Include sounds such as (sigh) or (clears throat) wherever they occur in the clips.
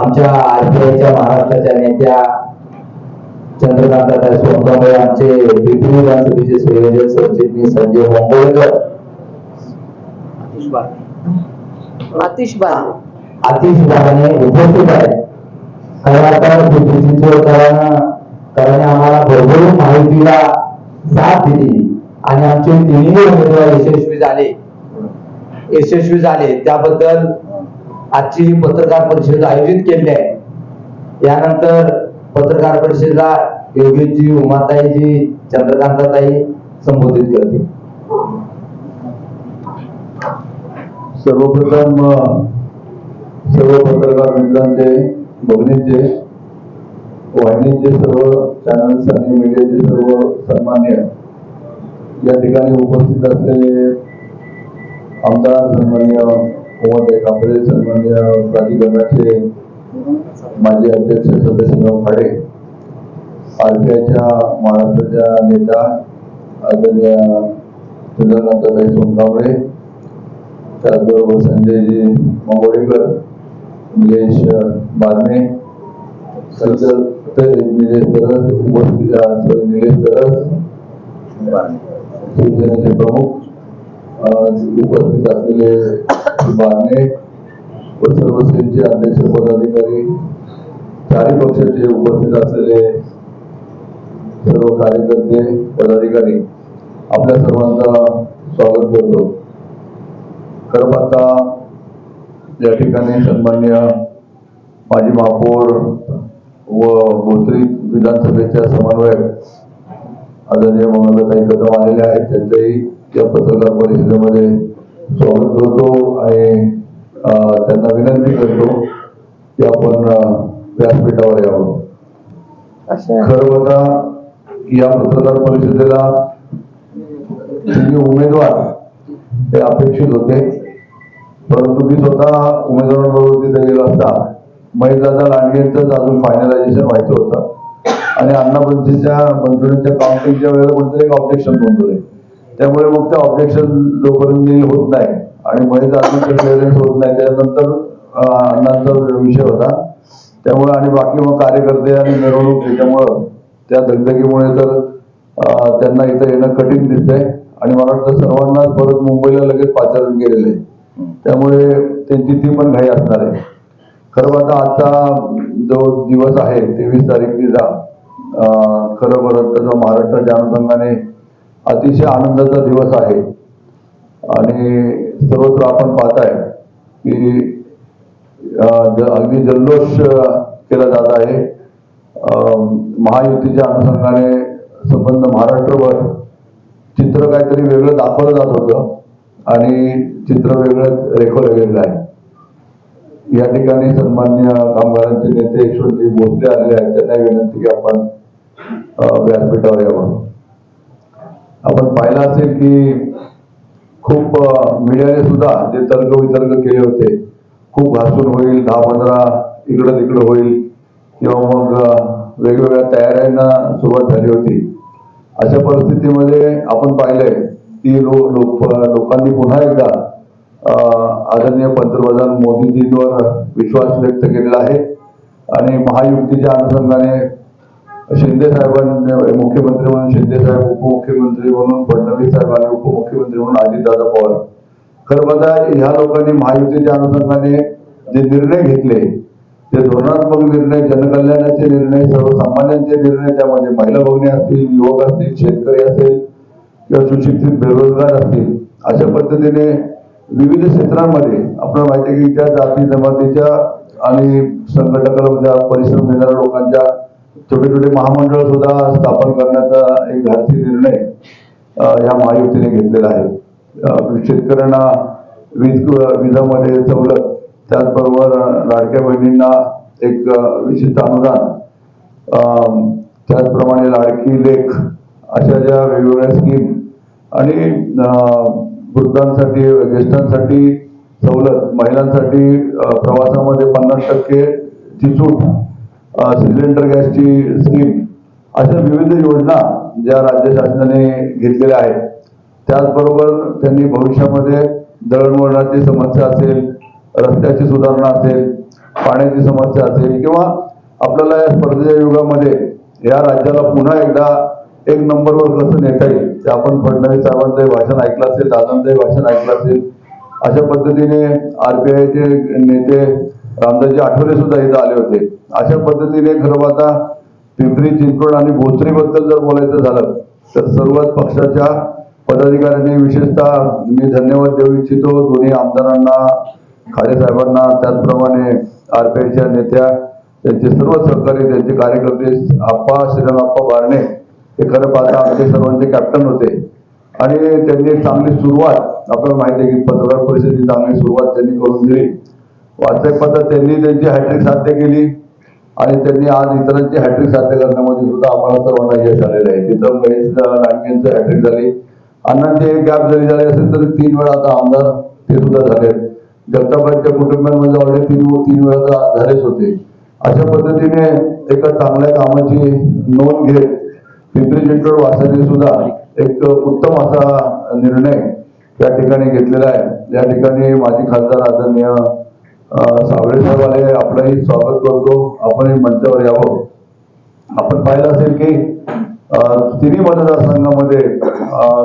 आमच्या आरपीआयच्या महाराष्ट्राच्या नेत्या चंद्रकांत सोनकांबळे आमचे विधानसभेचे संयोजक सरचिटणीस संजय मुंबईकर आतिश उपस्थित आहे खरं कारण आम्हाला भरभरून माहितीला साथ दिली. आणि आमचे तिन्ही उमेदवार यशस्वी झाले. यशस्वी झाले. त्याबद्दल आजची ही पत्रकार परिषद आयोजित केली आहे. यानंतर पत्रकार परिषदेला योगेशजी उमाताईजी चंद्रकांताताई संबोधित करतील. सर्वप्रथम सर्व पत्रकार मित्रांचे भगिनींचे वाहिनीचे सर्व चॅनल्स आणि मीडियाचे सर्व सन्मान्य या ठिकाणी उपस्थित असलेले आमदार सन्मान्य उमाताई कांबळे सन्मान्य प्राधिकरणाचे माजी अध्यक्ष सदस्यराव खाडे आरपीआयच्या महाराष्ट्राच्या नेता आदरणीय चंद्रकांताताई सोनकांबळे त्याचबरोबर संजयजी मंगोळेकर निलेश बारणे निलेश तरस उपस्थित निलेश तरस शिवसेनेचे प्रमुख उपस्थित असलेले बारणे व सर्व अध्यक्ष पदाधिकारी चारही पक्षाचे उपस्थित असलेले सर्व कार्यकर्ते पदाधिकारी आपल्या सर्वांचा स्वागत करतो. खरं पाहता या ठिकाणी सन्मान्य माजी महापौर व भोसरी विधानसभेच्या समन्वयक आदरणीय मंगलताई कदम आलेले आहेत. त्यांच्याही या पत्रकार परिषदेमध्ये स्वागत करतो आणि त्यांना विनंती करतो की आपण व्यासपीठावर यावं. खरं होता या पत्रकार परिषदेला उमेदवार हे अपेक्षित होते परंतु मी स्वतः उमेदवारांबरोबर तिथे गेलो असता महेशदादा लांडगेंचंच अजून फायनलायझेशन व्हायचं होतं. आणि अण्णा मंजुरीच्या काउंटिंगच्या वेळेला कोणतरी एक ऑब्जेक्शन नोंदवले. त्यामुळे मग ते ऑब्जेक्शन जोपर्यंत होत नाही आणि महेशदादांचं क्लिअरन्स होत नाही त्यानंतर अण्णांचा विषय होता त्यामुळे आणि बाकी मग कार्यकर्ते आणि मिरवणूक त्याच्यामुळं त्या धगधगीमुळे तर त्यांना इथं येणं कठीण दिसतंय. आणि मला वाटतं सर्वांनाच परत मुंबईला लगेच पाचारण केलेलं आहे. त्यामुळे त्यांची ती पण घाई असणार आहे. खरं पाहता आजचा जो दिवस आहे तेवीस तारीख तिचा खरं बरं त्याचा महाराष्ट्राच्या अनुषंगाने अतिशय आनंदाचा दिवस आहे. आणि सर्वत्र आपण पाहताय की अगदी जल्लोष केला जात आहे. महायुतीच्या अनुषंगाने संबंध महाराष्ट्रभर चित्र काहीतरी वेगळं दाखवलं जात होतं आणि चित्र वेगळं रेखवलं गेलेलं आहे. या ठिकाणी सन्मान्य कामगारांचे नेते यशवंतजी भोसले आलेले आहेत. त्यांना विनंती की आपण व्यासपीठावर यावं. आपण पाहिलं असेल की खूप मीडियाने सुद्धा जे तर्क वितर्क केले होते खूप घासून होईल दहा पंधरा इकडं तिकडं होईल किंवा मग वेगवेगळ्या तयाऱ्यांना सुरुवात झाली होती. अशा परिस्थितीमध्ये आपण पाहिलंय की लो, लोक लोकांनी पुन्हा एकदा आदरणीय पंतप्रधान मोदीजींवर विश्वास व्यक्त केलेला आहे. आणि महायुतीच्या अनुषंगाने शिंदे साहेबांनी मुख्यमंत्री म्हणून शिंदे साहेब उपमुख्यमंत्री म्हणून फडणवीस साहेब आणि उपमुख्यमंत्री म्हणून अजितदादा पवार. खरं बघा ह्या लोकांनी महायुतीच्या अनुषंगाने जे निर्णय घेतले ते धोरणात्मक निर्णय जनकल्याणाचे निर्णय सर्वसामान्यांचे निर्णय त्यामध्ये महिला भगिनी असतील युवक असतील शेतकरी असेल किंवा सुशिक्षित बेरोजगार असतील अशा पद्धतीने विविध क्षेत्रांमध्ये आपल्याला माहिती आहे की त्या जाती जमातीच्या आणि संघटकाला परिश्रम देणाऱ्या लोकांच्या छोटे छोटे महामंडळ सुद्धा स्थापन करण्याचा एक धाडसी निर्णय या महायुतीने घेतलेला आहे. शेतकऱ्यांना वीज विजामध्ये सवलत त्याचबरोबर लाडक्या बहिणींना एक विशिष्ट अनुदान त्याचप्रमाणे लाडकी लेख अशा ज्या वेगवेगळ्या स्कीम आणि वृद्धांसाठी ज्येष्ठांसाठी सवलत महिलांसाठी प्रवासामध्ये पन्नास टक्केची सूट सिलेंडर गॅसची स्कीम अशा विविध योजना ज्या राज्य शासनाने घेतलेल्या आहेत. त्याचबरोबर त्यांनी भविष्यामध्ये दळणवळणाची समस्या असेल रस्त्याची सुधारणा असेल पाण्याची समस्या असेल किंवा आपल्याला या स्पर्धेच्या युगामध्ये या राज्याला पुन्हा एकदा एक नंबरवर कसं नेता येईल ते आपण फडणवीस साहेबांचंही भाषण ऐकलं असेल दादांचंही भाषण ऐकलं असेल. अशा पद्धतीने आरपीआयचे नेते रामदासजी आठवले सुद्धा इथं आले होते. अशा पद्धतीने खरं आता पिंपरी चिंचवड आणि भोसरीबद्दल जर बोलायचं झालं तर सर्वच पक्षाच्या पदाधिकाऱ्यांनी विशेषतः मी धन्यवाद देऊ इच्छितो दोन्ही आमदारांना खाडे साहेबांना त्याचप्रमाणे आयच्या नेत्या त्यांचे सर्व सहकारी त्यांचे कार्यकर्ते आप्पा श्रीरामप्पा बारणे हे खरं पाहता आमचे सर्वांचे कॅप्टन होते. आणि त्यांनी एक चांगली सुरुवात आपल्याला माहिती आहे की पत्रकार परिषदेची चांगली सुरुवात त्यांनी करून दिली. वाचक पद्धत त्यांनी त्यांची हॅट्रिक साध्य केली. आणि त्यांनी आज इतरांची हॅट्रिक साध्य करण्यामध्ये सुद्धा आम्हाला सर्वांना यश आलेलं आहे. तिथं महेश लांडगेंचं हॅट्रिक झाली. अण्णांची एक गॅप जरी झाली असेल तरी तीन वेळा आता आमदार ते सुद्धा झाले जगतापांच्या कुटुंबियांमध्ये ऑलरेडी तीन तीन वेळा झालेच होते. अशा पद्धतीने एका चांगल्या कामाची नोंद घेत पिंपरी चिंचवड वासाने सुद्धा एक उत्तम असा निर्णय या ठिकाणी घेतलेला आहे. या ठिकाणी माजी खासदार आदरणीय सावळे साहेब आले आपलंही स्वागत करतो. आपणही मंचावर यावं. आपण पाहिलं असेल की तिन्ही मतदारसंघामध्ये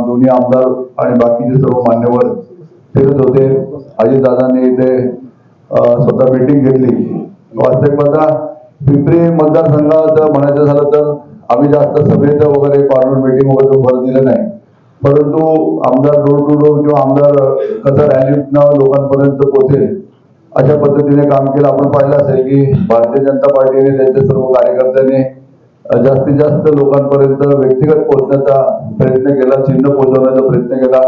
दोन्ही आमदार आणि बाकीचे सर्व मान्यवर फिरत होते. अजितदादांनी इथे स्वतः मीटिंग घेतली. वास्तविकता पिंपरी मतदारसंघात म्हणायचं झालं तर आम्ही जास्त सभेत वगैरे कॉर्नर मीटिंग वगैरे भर दिलं नाही. परंतु आमदार डोर टू डोर किंवा आमदार कसं रॅलीतनं लोकांपर्यंत पोहोचेल अशा पद्धतीने काम केलं. आपण पाहिलं असेल की भारतीय जनता पार्टीने त्यांच्या सर्व कार्यकर्त्यांनी जास्तीत जास्त लोकांपर्यंत व्यक्तिगत पोहोचण्याचा प्रयत्न केला चिन्ह पोहोचवण्याचा प्रयत्न केला.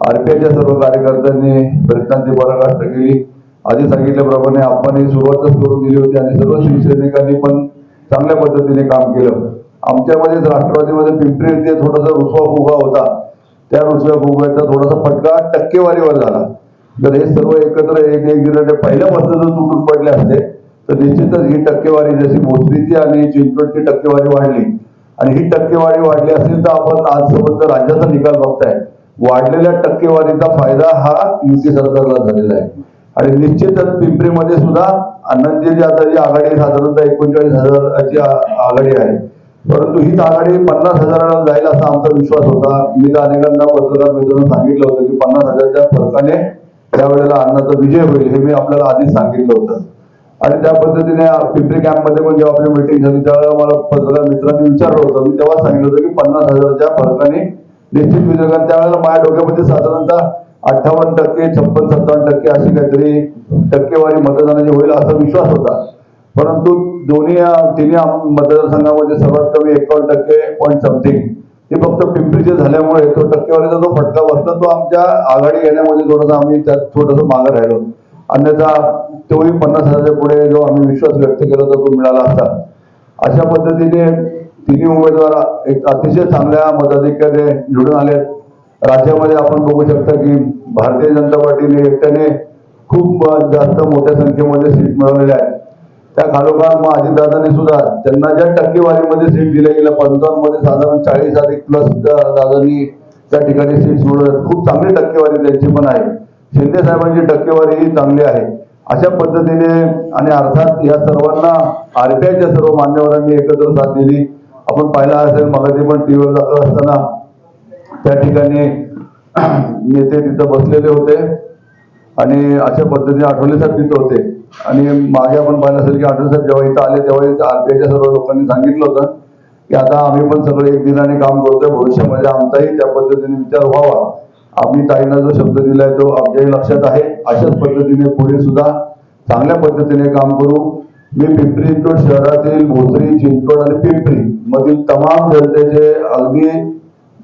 आरपीआयच्या सर्व कार्यकर्त्यांनी प्रयत्नांची पराकाष्ठा केली. आधी सांगितल्याप्रमाणे आपण सुरुवातच करून दिली होती आणि सर्व शिवसैनिकांनी पण चांगल्या पद्धतीने काम केलं. आमच्यामध्ये राष्ट्रवादीमध्ये पिंपरी येथे थोडासा रुसवा फुगा होता. त्या रुसव्या फुग्याचा थोडासा फटका टक्केवारीवर झाला. जर हे सर्व एकत्र एक एक गिरणे पहिल्यापासून जर तुटून पडले असते तर निश्चितच ही टक्केवारी जशी मोसरीची आणि चिंचवडची टक्केवारी वाढली. आणि ही टक्केवारी वाढली असेल तर आपण आज सोबत राज्याचा निकाल बघताय. वाढलेल्या टक्केवारीचा फायदा हा युती सरकारला झालेला आहे. आणि निश्चितच पिंपरीमध्ये सुद्धा आनंदजी आता जी आघाडी साधारणतः एकोणचाळीस हजाराची आघाडी आहे. परंतु हीच आघाडी पन्नास हजाराला जाईल असा आमचा विश्वास होता. मी तर अनेकांना पत्रकार मित्रांना सांगितलं होतं की पन्नास हजारच्या फरकाने त्यावेळेला अन्नाचा विजय होईल हे मी आपल्याला आधीच सांगितलं होतं. आणि त्या पद्धतीने पिंपरी कॅम्पमध्ये पण जेव्हा आपली मीटिंग झाली त्यावेळेला मला पत्रकार मित्रांनी विचारलं होतं. मी तेव्हा सांगितलं होतं की पन्नास हजाराच्या फरकाने निश्चित विजय कारण त्यावेळेला माझ्या डोक्यामध्ये साधारणतः अठ्ठावन्न टक्के छप्पन सत्तावन्न टक्के अशी काहीतरी टक्केवारी मतदानाची होईल असा विश्वास होता. परंतु दोन्ही तिन्ही मतदारसंघामध्ये सर्वात कमी एकावन्न टक्के पॉईंट समथिंग हे फक्त पिंपरीचे झाल्यामुळे तो टक्केवारीचा जो फटका बसला तो आमच्या आघाडी घेण्यामध्ये थोडासा आम्ही त्यात थोडंसं मागं राहिलो. अन्यथा तोही पन्नास हजाराच्या पुढे जो आम्ही विश्वास व्यक्त केला तो मिळाला असता. अशा पद्धतीने तिन्ही उमेदवार एक अतिशय चांगल्या मताधिकारी निवडून आले राज्यामध्ये आपण बघू शकता की भारतीय जनता पार्टीने एकट्याने खूप जास्त मोठ्या संख्येमध्ये सीट मिळवलेल्या आहेत त्या खालोखाल मग अजितदादांनी सुद्धा त्यांना ज्या टक्केवारीमध्ये सीट दिल्या गेल्या पंचावन्नमध्ये साधारण चाळीस अधिक प्लस दादांनी त्या ठिकाणी सीट मिळवल्या खूप चांगली टक्केवारी त्यांची पण आहे. शिंदे साहेबांची टक्केवारी ही चांगली आहे. अशा पद्धतीने आणि अर्थात या सर्वांना आरपीआयच्या सर्व मान्यवरांनी एकत्र साथ दिली. आपण पाहिला असेल मगाशी पण टीव्हीवर दाखवत असताना त्या ठिकाणी (clears throat) नेते तिथं बसलेले होते. आणि अशा पद्धतीने आठवले साहेब तिथं होते. आणि मागे आपण पाहिलं असेल की आठवले साहेब जेव्हा इथं आले तेव्हा आरबीआयच्या सर्व लोकांनी सांगितलं होतं की आता आम्ही पण सगळे एक दिनाने काम करतोय भविष्यामध्ये आमचाही त्या पद्धतीने विचार व्हावा. आम्ही ताईंना जो शब्द दिलाय तो आमच्याही लक्षात आहे. अशाच पद्धतीने पुढे सुद्धा चांगल्या पद्धतीने काम करू. मी पिंपरी चिंचवड शहरातील भोसरी चिंचवड आणि पिंपरी मधील तमाम जनतेचे अगदी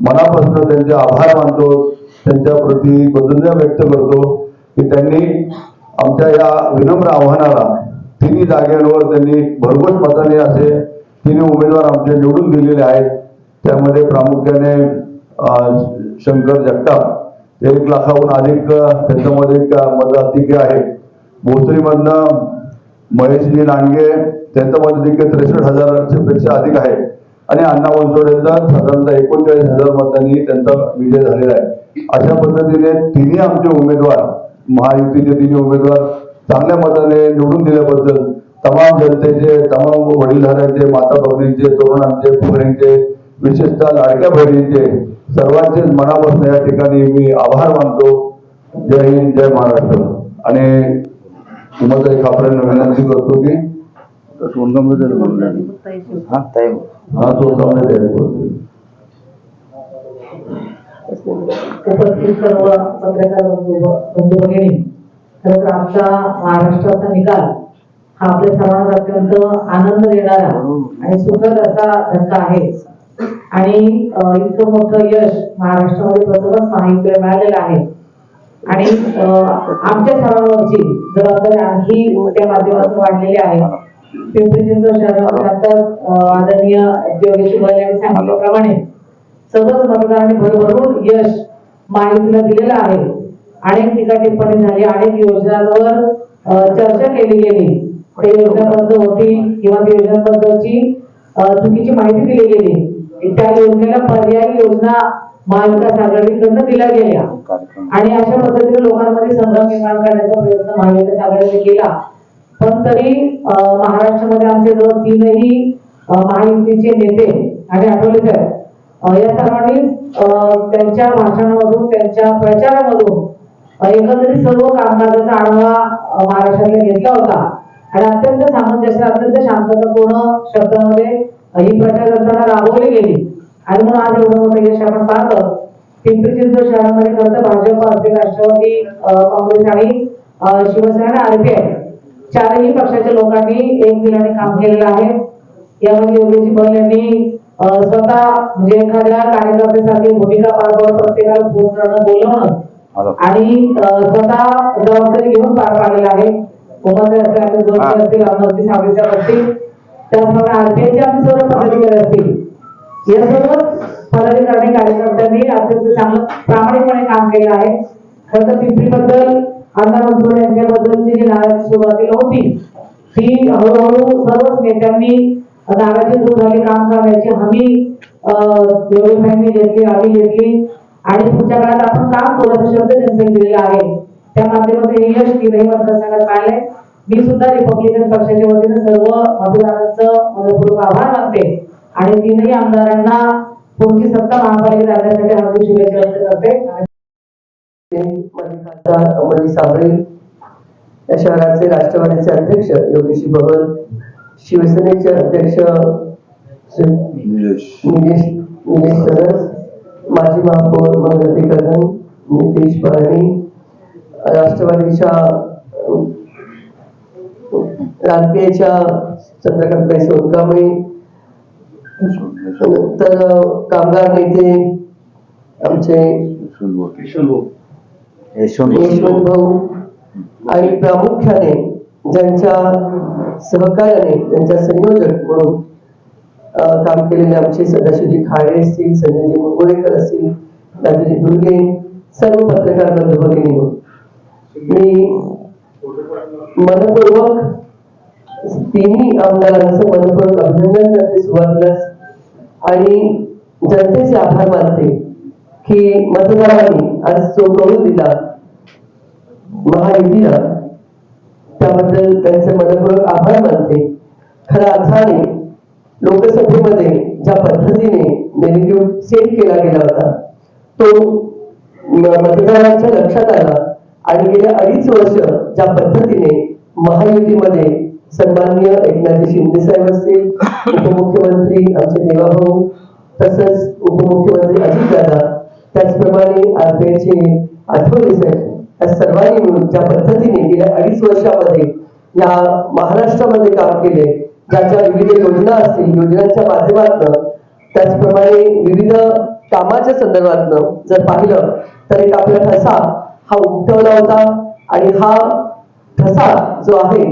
मनापासून त्यांचे आभार मानतो. त्यांच्या प्रती कृतज्ञता व्यक्त करतो. की त्यांनी आमच्या या विनम्र आव्हानाला तिन्ही जागेवर त्यांनी भरघोस मताने असे तिन्ही उमेदवार आमचे निवडून दिलेले आहेत. त्यामध्ये प्रामुख्याने शंकर जगताप एक लाखाहून अधिक त्याच्यामध्ये त्यांच्यामध्ये एक आहे भोसरीमधनं महेशजी लांडगे त्यांचं मताधिक्य त्रेसष्ट हजारांच्या पेक्षा अधिक आहे आणि अण्णा बनसोडेचा साधारणतः एकोणचाळीस हजार मतांनी त्यांचा विजय झालेला आहे. अशा पद्धतीने तिन्ही आमचे उमेदवार महायुतीचे तिन्ही उमेदवार चांगल्या मताने निवडून दिल्याबद्दल तमाम जनतेचे तमाम वडीलधाऱ्यांचे माता भगिनींचे तरुणांचे फुगड्यांचे विशेषतः लाडक्या बहिणींचे सर्वांचेच मनापासून या ठिकाणी मी आभार मानतो. जय हिंद जय महाराष्ट्र. आणि तुम्हाला एक आपल्याला विनंती करतो की हा ताई. हा तो सामने उपस्थित सर्व पत्रकार बंधू बंधू भगिनी खरं तर महाराष्ट्राचा निकाल हा आपल्या सर्वांना अत्यंत आनंद देणारा आणि सुखद असा धक्का आहे आणि इतकं मोठं यश महाराष्ट्रामध्ये प्रथमच महायुतीला मिळालेलं आहे आणि अं, आमच्या सर्वांवरची जबाबदारी आणखी मोठ्या माध्यमातून वाढलेली आहे. पिंपरी चिंचवड शहरामध्ये आदरणीय योगेश गोयल यांनी सांगितल्याप्रमाणे सहज मतदारांनी भरभरून यश माहितीला दिलेलं आहे. अनेक टीका टिप्पणी झाली अनेक योजनांवर चर्चा केली गेली. ते योजनाबद्ध होती किंवा त्या योजनांबद्दलची चुकीची माहिती दिली गेली. त्या योजनेला पर्यायी योजना महाविकास आघाडीकडनं दिल्या गेल्या. आणि अशा पद्धतीने लोकांमध्ये संभ्रम निर्माण करण्याचा प्रयत्न महाविकास आघाडीने केला. पण तरी महाराष्ट्रामध्ये आमचे जवळ तीनही महायुतीचे नेते आणि आठवले साहेब या सर्वांनी त्यांच्या भाषणामधून त्यांच्या प्रचारामधून एकंदरीत सर्व कामकाजाचा आढावा महाराष्ट्राने घेतला होता. आणि अत्यंत सामंजस्य अत्यंत शांततापूर्ण शब्दामध्ये ही प्रचार यंत्रणा राबवली गेली. आणि म्हणून आज एवढं मोठं यश आपण पाहतो पिंपरी चिंचवड शहरामध्ये खरं तर भाजप असेल राष्ट्रवादी काँग्रेस आणि शिवसेना आणि आरपीआय चारही पक्षाच्या लोकांनी एक दिलाने काम केलेलं आहे. यामध्ये योगेश बल यांनी स्वतः म्हणजे एखाद्या कार्यकर्त्यासारखी भूमिका पार पाडत प्रत्येकाला फोन करणं बोलवणं आणि स्वतः जबाबदारी घेऊन पार पाडलेलं आहे. उमरते असतील आम्ही जोडते असतील अमरजी सावळीकर असतील. त्याचप्रमाणे आरपीआयचे आम्ही सर्व पदाधिकारी असतील. या सर्व पदाधिकारी कार्यकर्त्यांनी अत्यंत चांगलं प्रामाणिकपणे काम केलं आहे. खरं तर पिंपरीबद्दल अण्णा मनसुर यांच्याबद्दलची जी नाराजी सुरुवातीला होती ती हळूहळू सर्वच नेत्यांनी नाराजी दूर झाली काम करण्याची हमी योगेशांनी घेतली आम्ही घेतली. आणि पुढच्या काळात आपण काम करू शब्द जनतेने दिलेला आहे? त्या माध्यमातून हे यश तीनही मतदारसंघात पाहिलंय मी सुद्धा रिपब्लिकन पक्षाच्या वतीने सर्व मतदारांचं मनपूर्वक आभार मानते. आणि तीनही आमदारांना पुढची सत्ता महापालिकेत आणण्यासाठी हार्दिक शुभेच्छा व्यक्त करते. खासदार साबळे या शहराचे राष्ट्रवादीचे अध्यक्ष योगेश बबल शिवसेनेचे अध्यक्ष श्री निलेश. निलेश सरस माजी महापौर मनगती कदम नितेश पारणी राष्ट्रवादीच्या राजकीयच्या चंद्रकांत सोनकांबळे तर कामगार नेते आमचे यशवंत भाऊ. आणि प्रामुख्याने ज्यांच्या सहकार्याने त्यांच्या संयोजक म्हणून काम केलेले आमचे सदाशिवजी खाडे असतील संजयजी मुंगोळेकर असतील राजूजी दुर्गे सर्व पत्रकार बंधू भगिनी मी मनपूर्वक तिन्ही आमदारांचं मनपूर्वक अभिनंदन करते सुरुवातीलाच आणि जनतेचे आभार मानते की मतदारांनी आज जो कौल दिला महायुतीला त्याबद्दल त्यांचे मनपूर्वक आभार मानते. खऱ्या अर्थाने लोकसभेमध्ये ज्या पद्धतीने नेगेटिव्ह सेट केला गेला होता तो मतदारांच्या लक्षात आला आणि गेल्या अडीच वर्ष ज्या पद्धतीने महायुतीमध्ये सन्माननीय एकनाथ शिंदे साहेब असतील उपमुख्यमंत्री आमचे देवाभाऊ तसंच उपमुख्यमंत्री अजितदादा त्याचप्रमाणे आरपीआयचे आठवले साहेब या सर्वांनी मिळून ज्या पद्धतीने गेल्या अडीच वर्षामध्ये या महाराष्ट्रामध्ये काम केले ज्याच्या विविध योजना असतील योजनांच्या माध्यमातून त्याचप्रमाणे विविध कामाच्या संदर्भातनं जर पाहिलं तर एक आपला ठसा हा उमटवला होता आणि हा ठसा जो आहे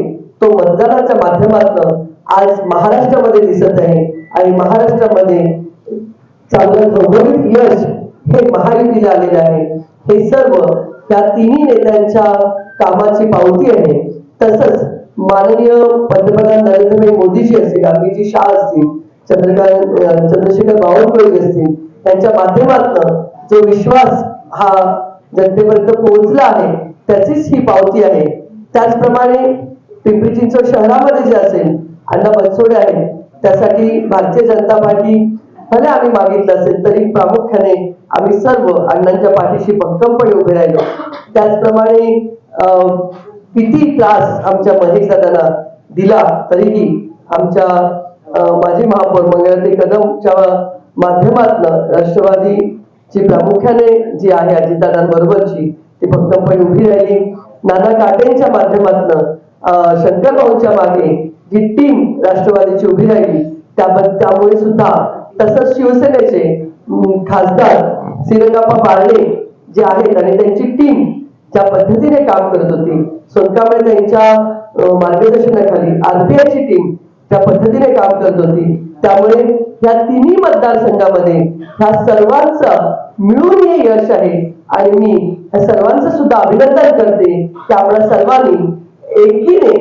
तो मतदानाच्या माध्यमातून आज महाराष्ट्रामध्ये दिसत आहे आणि महाराष्ट्रामध्ये चांगलं घवघवीत यश हे महायुतीला आलेलं आहे. हे सर्व त्या तिन्ही नेत्यांच्या कामाची पावती आहे. तसंच माननीय पंतप्रधान नरेंद्रभाई मोदीजी असतील अमितजी शाह असतील चंद्रकांत चंद्रशेखर बावनकुळे असतील त्यांच्या माध्यमातून जो विश्वास हा जनतेपर्यंत पोहोचला आहे त्याचीच ही पावती आहे. त्याचप्रमाणे पिंपरी चिंचवड शहरामध्ये जे असेल अण्णा बनसोडे आहे त्यासाठी भारतीय जनता पार्टी भले आम्ही मागितलं असेल तरी प्रामुख्याने आम्ही सर्व अण्णांच्या पाठीशी भक्कमपणे उभे राहिलो. त्याचप्रमाणे अं, किती त्रास आमच्या महेश दादांना दिला तरीही आमच्या माजी महापौर मंगळाते कदमच्या माध्यमातनं राष्ट्रवादीची प्रामुख्याने जी आहे अजितदादांबरोबरची ती भक्कमपणे उभी राहिली. नाना काटेंच्या माध्यमातनं अं, शंकर भाऊंच्या मागे जी टीम राष्ट्रवादीची उभी राहिली त्या त्यामुळे सुद्धा तसंच शिवसेनेचे खासदार सिरंगाप्पा बारणे जे आहेत आणि त्यांची टीम ज्या पद्धतीने काम करत होती. सोनकांबळे त्यांच्या मार्गदर्शनाखाली आरबीआयची टीम त्या पद्धतीने काम करत होती. त्यामुळे या तिन्ही मतदारसंघामध्ये ह्या सर्वांचं मिळून हे यश आहे आणि मी या सर्वांचं सुद्धा अभिनंदन करते. की आपल्या सर्वांनी एकीने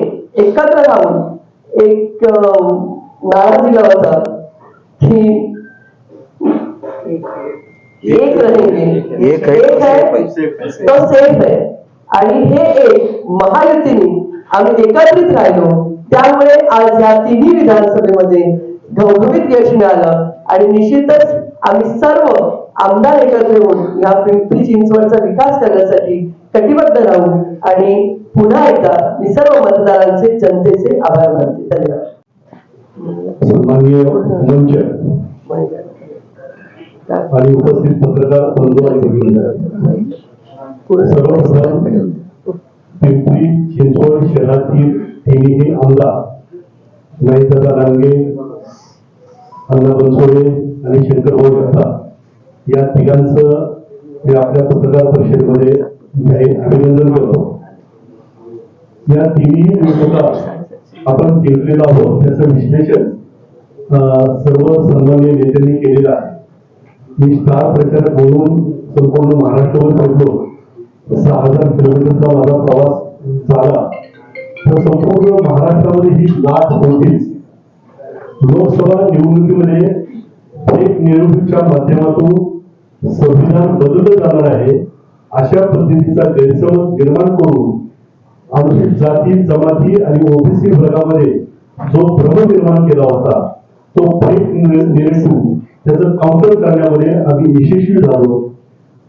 एकत्र राहून एक अं, नारा दिला होता. एक रहेंगे एक है, एक तो सेफ है आणि हे एक महायुतीने आम्ही एकत्रित राहिलो. त्यामुळे आज या तिन्ही विधानसभेमध्ये घवघवीत यश मिळालं. आणि निश्चितच आम्ही सर्व आमदार एकत्र येऊन या पिंपरी चिंचवडचा विकास करण्यासाठी कटिबद्ध राहू. आणि पुन्हा एकदा मी सर्व मतदारांचे जनतेचे आभार मानते. धन्यवाद. सन्माननीय मंच आणि उपस्थित पत्रकार बंधू आणि भगिनी सर्वप्रथम पिंपरी चिंचवड शहरातील तिन्ही आमदार नाईदादा रांगे अण्णा बनसोडे आणि शंकरभाऊ जगताप या तिघांचं मी आपल्या पत्रकार परिषदेमध्ये जाहीर अभिनंदन करतो. या तिन्ही निवडणुका आपण जिंकलेलो आहोत त्याचं विश्लेषण सर्व सन्मान्य नेत्यांनी केलेला आहे. मी स्टार प्रचारक म्हणून संपूर्ण महाराष्ट्रावर फिरलो सहा हजार किलोमीटरचा माझा प्रवास झाला. तर संपूर्ण महाराष्ट्रामध्ये ही लाट होतीच. लोकसभा निवडणुकीमध्ये एक निवडणुकीच्या माध्यमातून संविधान बदललं जाणार आहे अशा पद्धतीचा गैरसमज निर्माण करून अनुसूचित जाती जमाती आणि ओबीसी वर्गामध्ये जो भ्रम निर्माण केला होता तो फेक निरेटिव्ह त्याचं काउंटर करण्यामध्ये आम्ही यशस्वी झालो.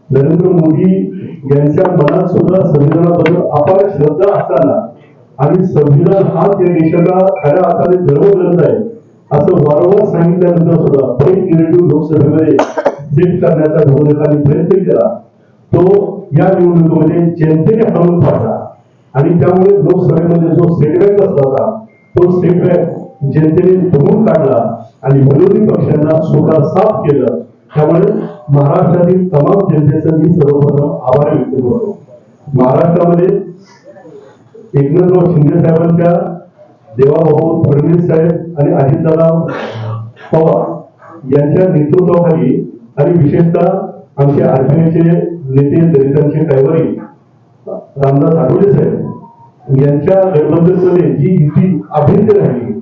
नरेंद्र मोदी यांच्या मनात सुद्धा संविधानाबद्दल अपार श्रद्धा असताना आणि संविधान हाच या देशाचा खऱ्या अर्थाने धर्मग्रंथ आहे असं वारंवार सांगितल्यानंतर सुद्धा फेक निरेटिव्ह लोकसभेमध्ये सेट करण्याचा विरोधकांनी प्रयत्न केला तो या निवडणुकीमध्ये जनतेने हरवून पाडला आणि त्यामुळे लोकसभेमध्ये जो सेटबॅक असला होता तो सेटबॅक जनतेने धुवून काढला आणि विरोधी पक्षांना स्वतः साफ केलं. त्यामुळे महाराष्ट्रातील तमाम जनतेचं मी सर्वप्रथम आभार व्यक्त करतो. महाराष्ट्रामध्ये एकनाथराव शिंदे साहेबांच्या देवाभाऊ फडणवीस साहेब आणि अजितदादा पवार यांच्या नेतृत्वाखाली आणि विशेषतः आमचे आरपीआयचे नेते दलितांचे कैवारी रामदास आठवले साहेब यांच्या गठबंधनमध्ये जी युती अभिन्न राहिली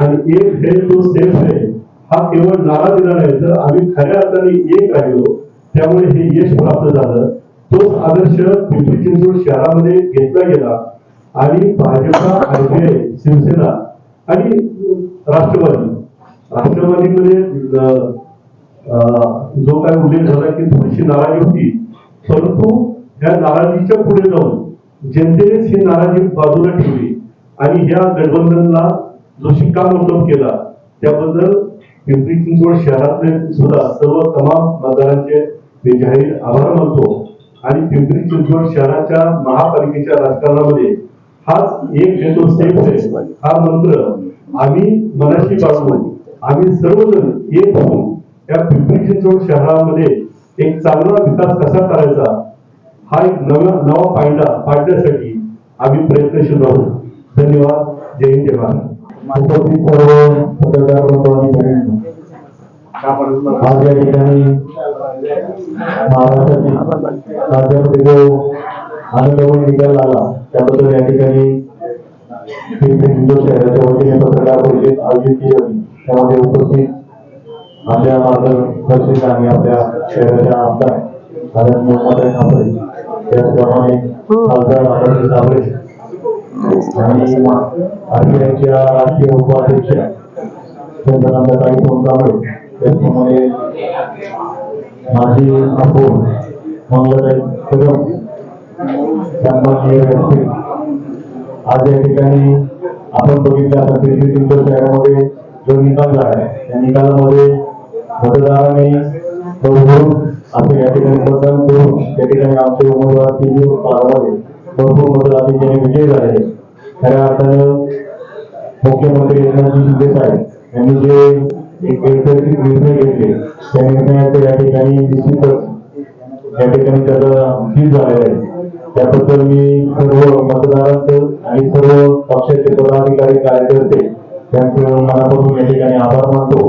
आणि एक हे तो सेफ आहे. हा केवळ नारा दिला नाही तर आम्ही खऱ्या अर्थाने एक राहिलो त्यामुळे हे यश प्राप्त झालं. तोच आदर्श पिंपरी चिंचवड शहरामध्ये घेतला गेला. आणि भाजपा आरपीआय शिवसेना आणि राष्ट्रवादी. राष्ट्रवादीमध्ये अं, अं, जो काय उल्लेख झाला की थोडीशी नाराजी होती. परंतु या नाराजीच्या पुढे जाऊन जनतेनेच ही नाराजी बाजूला ठेवली. आणि या गठबंधनला जो शिक्कामोर्तब केला त्याबद्दल पिंपरी चिंचवड शहरातले सुद्धा सर्व तमाम मतदारांचे मी जाहीर आभार मानतो. आणि पिंपरी चिंचवड शहराच्या महापालिकेच्या राजकारणामध्ये हाच एक हेतू सेफ आहे. हा मंत्र आम्ही मनाशी बाळगून आम्ही सर्वजण एक होऊन या पिंपरी चिंचवड शहरामध्ये एक चांगला विकास कसा करायचा हा एक नवा नवा फायदा पाडण्यासाठी आम्ही प्रयत्नशील राहू. धन्यवाद. जय हिंद जय महाराष्ट्र. उपस्थित सर्व पत्रकार बंधू आणि आज या ठिकाणी महाराष्ट्रातील राज्यामध्ये जो आनंदमय निकाल आला त्याबद्दल या ठिकाणी शहराच्या वतीने पत्रकार परिषद आयोजित केली होती त्यामध्ये उपस्थित आपल्या मार्गदर्शक आणि आपल्या शहराच्या आमदार आदरणीय मोहम्मद त्याचप्रमाणे खासदार साबळे आणि आरपीआयच्या राष्ट्रीय उपाध्यक्ष सोनकांबळे त्याचप्रमाणे माजी मंगलताई कदम सन्माननीय आज या ठिकाणी आपण बघितलं आता पिंपरी चिंचवड शहरामध्ये जो निकाल आहे त्या निकालामध्ये मतदारांनी भरभरून असं या ठिकाणी मतदान करून त्या ठिकाणी आमचे उमेदवार तिन्ही काळामध्ये भरपूर मतदारांचे विजय झाले खऱ्या अर्थानं मुख्यमंत्री एकनाथजी शिंदे साहेब यांनी जे एक ऐतिहासिक निर्णय घेतले त्या निर्णयाचं या ठिकाणी निश्चितच या ठिकाणी त्याचा जीत झालेला आहे. त्याबद्दल मी सर्व मतदारांचं आणि सर्व पक्षाचे पदाधिकारी कार्यकर्ते त्यांचं मनापासून या ठिकाणी आभार मानतो.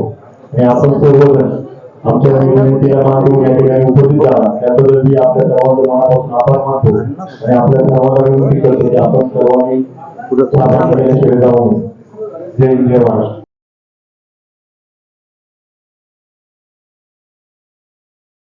आणि आपण सर्वजण आमच्या विनंतीला मान या ठिकाणी उपस्थित झाला. त्याबद्दल मी आपल्या सर्वांचं मनापासून आभार मानतो आणि आपल्या सर्वांना विनंती करतो की आपण सर्वांनी जय जय महाराष्ट्र.